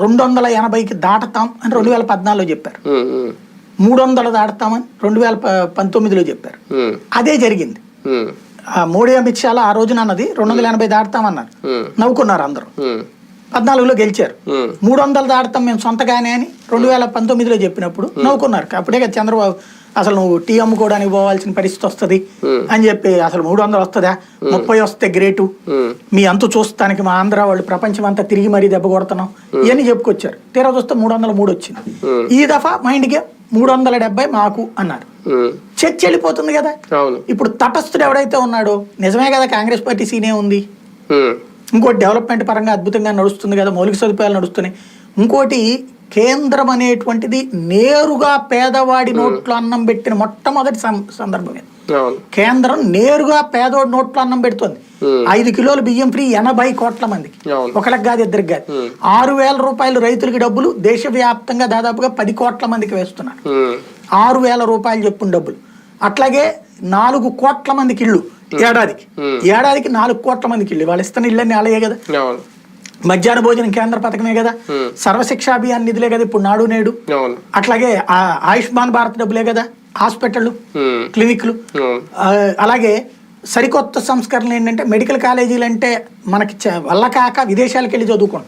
రెండు వందల ఎనభైకి దాటుతాం అని రెండు వేల పద్నాలుగులో చెప్పారు. మూడు వందలు దాటుతామని రెండు వేల పంతొమ్మిదిలో చెప్పారు అదే జరిగింది. మోడీ అమిత్ షాలో ఆ రోజున అన్నది రెండు వందల ఎనభై దాటుతామన్నారు. నవ్వుకున్నారు అందరూ. పద్నాలుగులో గెలిచారు. మూడు వందలు దాటుతాం మేము సొంతగానే అని రెండు వేల పంతొమ్మిదిలో చెప్పినప్పుడు నవ్వుకున్నారు. అప్పుడే చంద్రబాబు అసలు నువ్వు టీ అమ్ముకోవడానికి పోవాల్సిన పరిస్థితి వస్తుంది Hmm. అని చెప్పి అసలు మూడు వందలు వస్తుందా ముప్పై వస్తే గ్రేటు. ఉమ్, మీ అంతు చూస్తానికి మా ఆంధ్ర వాళ్ళు ప్రపంచం అంతా తిరిగి మరీ దెబ్బ కొడుతున్నాం. ఇవన్నీ చెప్పుకొచ్చారు. తీరా చూస్తే మూడు వందల మూడు వచ్చింది. Hmm. ఈ దఫా మైండ్ గేమ్ మూడు వందల డెబ్బై మాకు అన్నారు. చర్చ వెళ్ళిపోతుంది కదా? ఇప్పుడు తటస్థుడు ఎవడైతే ఉన్నాడో నిజమే కదా కాంగ్రెస్ పార్టీ సీనే ఉంది? ఇంకోటి డెవలప్మెంట్ పరంగా అద్భుతంగా నడుస్తుంది కదా మౌలిక సదుపాయాలు నడుస్తున్నాయి. ఇంకోటి కేంద్రం అనేటువంటిది నేరుగా పేదవాడి నోట్లో అన్నం పెట్టిన మొట్టమొదటి సందర్భం ఇది. కేంద్రం నేరుగా పేదోడి నోట్లో అన్నం పెడుతుంది. ఐదు కిలోలు బియ్యం ఫ్రీ ఎనభై కోట్ల మందికి. ఒకరికి కాదు ఇద్దరికి కాదు. ఆరు వేల రూపాయలు రైతులకి డబ్బులు దేశవ్యాప్తంగా దాదాపుగా పది కోట్ల మందికి వేస్తున్నారు. ఆరు వేల రూపాయలు చెప్పున డబ్బులు. అట్లాగే నాలుగు కోట్ల మందికి ఇళ్ళు ఏడాదికి. ఏడాదికి నాలుగు కోట్ల మందికి ఇళ్ళు వాళ్ళు ఇస్తున్న ఇళ్ళని అలాగే కదా. మధ్యాహ్న భోజనం కేంద్ర పథకమే కదా. సర్వశిక్షా అభియాన్ నిధులే కదా ఇప్పుడు నాడు నేడు. అట్లాగే ఆయుష్మాన్ భారత్ డబ్బులే కదా. హాస్పిటల్ క్లినిక్లు. అలాగే సరికొత్త సంస్కరణలు ఏంటంటే మెడికల్ కాలేజీలు అంటే మనకి వల్ల కాక విదేశాలకు వెళ్ళి చదువుకోండి